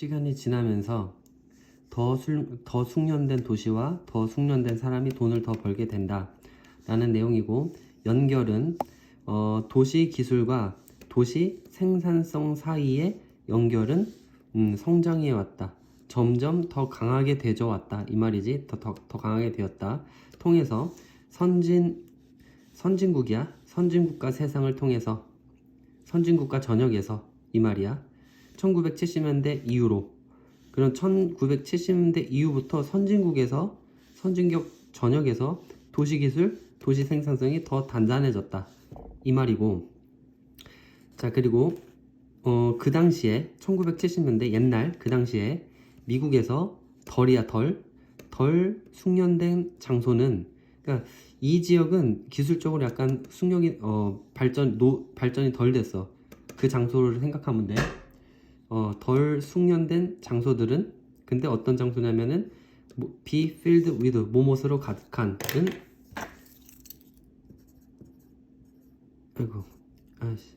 시간이 지나면서 더, 술, 더 숙련된 도시와 더 숙련된 사람이 돈을 더 벌게 된다. 라는 내용이고, 연결은 어, 도시 기술과 도시 생산성 사이의 연결은 음, 성장해 왔다. 점점 더 강하게 되져 왔다. 이 말이지. 더, 더, 더 강하게 되었다. 통해서 선진, 선진국이야. 선진국가 세상을 통해서 선진국가 전역에서 이 말이야. 1970년대 이후로 그런 1970년대 이후부터 선진국에서 선진국 전역에서 도시기술, 도시 생산성이 더 단단해졌다. 이 말이고 자 그리고 어, 그 당시에 1970년대 옛날 그 당시에 미국에서 덜이야 덜, 덜 숙련된 장소는 그러니까 이 지역은 기술적으로 약간 숙련이 어, 발전 노, 발전이 덜 됐어 그 장소를 생각하면 돼. 어, 덜 숙련된 장소들은 근데 어떤 장소냐면은 뭐, be filled with 뭐뭇으로 가득한은 아이고 아씨.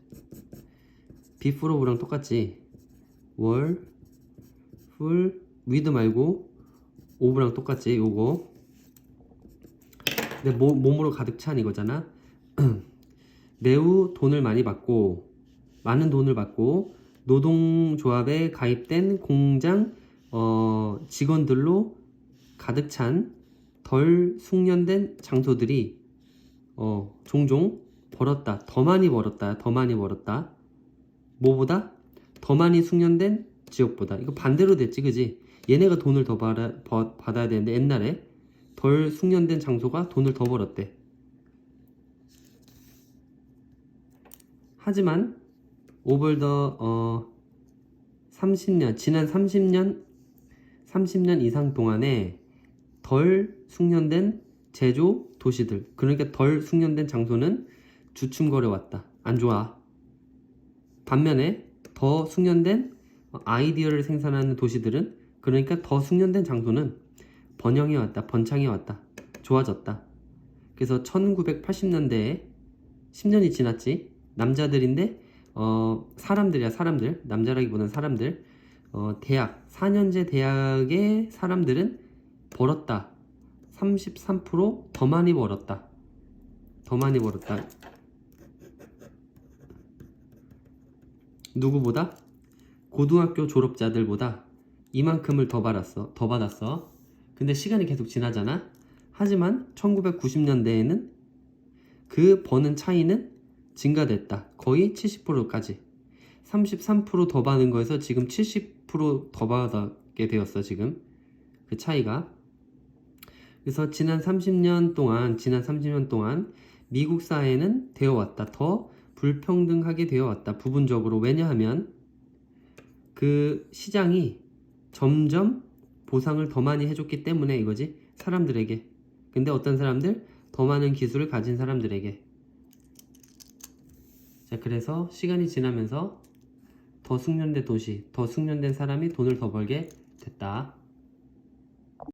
before랑 똑같지. 월 full with 말고 of랑 똑같지 요거. 근데 뭐, 몸으로 가득 찬 이거잖아. 매우 돈을 많이 받고 많은 돈을 받고 노동조합에 가입된 공장 어, 직원들로 가득 찬 덜 숙련된 장소들이 어, 종종 벌었다. 더 많이 벌었다. 더 많이 벌었다. 뭐보다? 더 많이 숙련된 지역보다. 이거 반대로 됐지, 그지? 얘네가 돈을 더 받아, 버- 받아야 되는데 옛날에 덜 숙련된 장소가 돈을 더 벌었대. 하지만 over the 어 30년 지난 30년 30년 이상 동안에 덜 숙련된 제조 도시들 그러니까 덜 숙련된 장소는 주춤거려 왔다. 안 좋아. 반면에 더 숙련된 아이디어를 생산하는 도시들은 그러니까 더 숙련된 장소는 번영해 왔다 번창해 왔다 좋아졌다. 그래서 1980년대에 10년이 지났지? 남자들인데 어 사람들이야 사람들. 남자라기보다는 사람들. 어 대학. 4년제 대학의 사람들은 벌었다. 33%더 많이 벌었다. 더 많이 벌었다. 누구보다? 고등학교 졸업자들보다 이만큼을 더 받았어 더 받았어. 근데 시간이 계속 지나잖아. 하지만 1990년대에는 그 버는 차이는 증가됐다. 거의 70%까지. 33%더 받은 거에서 지금 70%더 받게 되었어, 지금. 그 차이가. 그래서 지난 30년 동안, 지난 30년 동안 미국 사회는 되어 왔다. 더 불평등하게 되어 왔다. 부분적으로. 왜냐하면 그 시장이 점점 보상을 더 많이 해줬기 때문에 이거지. 사람들에게. 근데 어떤 사람들? 더 많은 기술을 가진 사람들에게. 자, 그래서 시간이 지나면서 더 숙련된 도시, 더 숙련된 사람이 돈을 더 벌게 됐다.